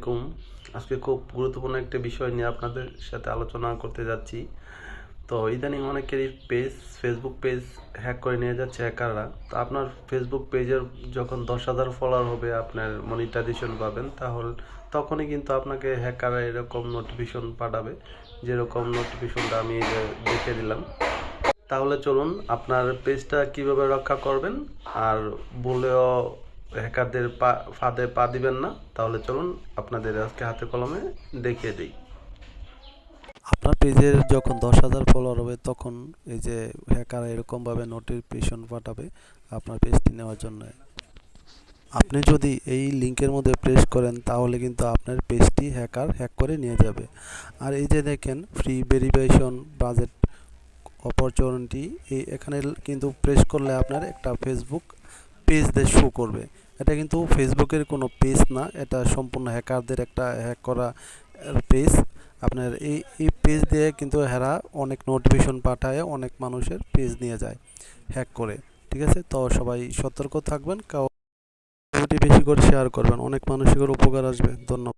আলাইকুম। আজকে খুব গুরুত্বপূর্ণ একটা বিষয় নিয়ে আপনাদের সাথে আলোচনা করতে যাচ্ছি। তো ইদানিং অনেকেরই পেজ ফেসবুক পেজ হ্যাক করে নিয়ে যাচ্ছে হ্যাকাররা তো আপনার ফেসবুক পেজের যখন দশ হাজার ফলোয়ার হবে আপনার মনিটাইজেশন পাবেন, তাহলে, তখনই কিন্তু আপনাকে হ্যাকাররা এরকম নোটিফিকেশন পাঠাবে। যেরকম নোটিফিকেশনটা আমি দেখে দিলাম। তাহলে চলুন, আপনার পেজটা কীভাবে রক্ষা করবেন? আর বলেও হ্যাকারদের পা, ফাঁদে পা দিবেন না। তাহলে চলুন আপনাদের আজকে হাতে কলমে দেখিয়ে দিই। আপনার পেজের যখন দশ হাজার ফলোয়ার হবে, তখন এই যে হ্যাকার এরকমভাবে নোটিফিকেশন পাঠাবে আপনার পেজটি নেওয়ার জন্য। আপনি যদি এই লিঙ্কের মধ্যে প্রেস করেন, তাহলে কিন্তু আপনার পেজটি হ্যাকার হ্যাক করে নিয়ে যাবে। আর এই যে দেখেন ফ্রি ভেরিফিকেশন বাজেট অপরচুনিটি এই এখানে কিন্তু প্রেস করলে আপনার একটা ফেসবুক পেজ দিয়ে শো করবে। এটা কিন্তু ফেসবুকের কোনো পেজ না, এটা সম্পূর্ণ হ্যাকারদের একটা হ্যাক করা পেজ আপনার এই এই পেজ দিয়ে কিন্তু হেরা অনেক নোটিফিকেশন পাঠায়, অনেক মানুষের পেজ নিয়ে যায় হ্যাক করে, ঠিক আছে? তো সবাই সতর্ক থাকবেন, কাউ বেশি করে শেয়ার করবেন, অনেক মানুষের উপকার আসবে, ধন্যবাদ।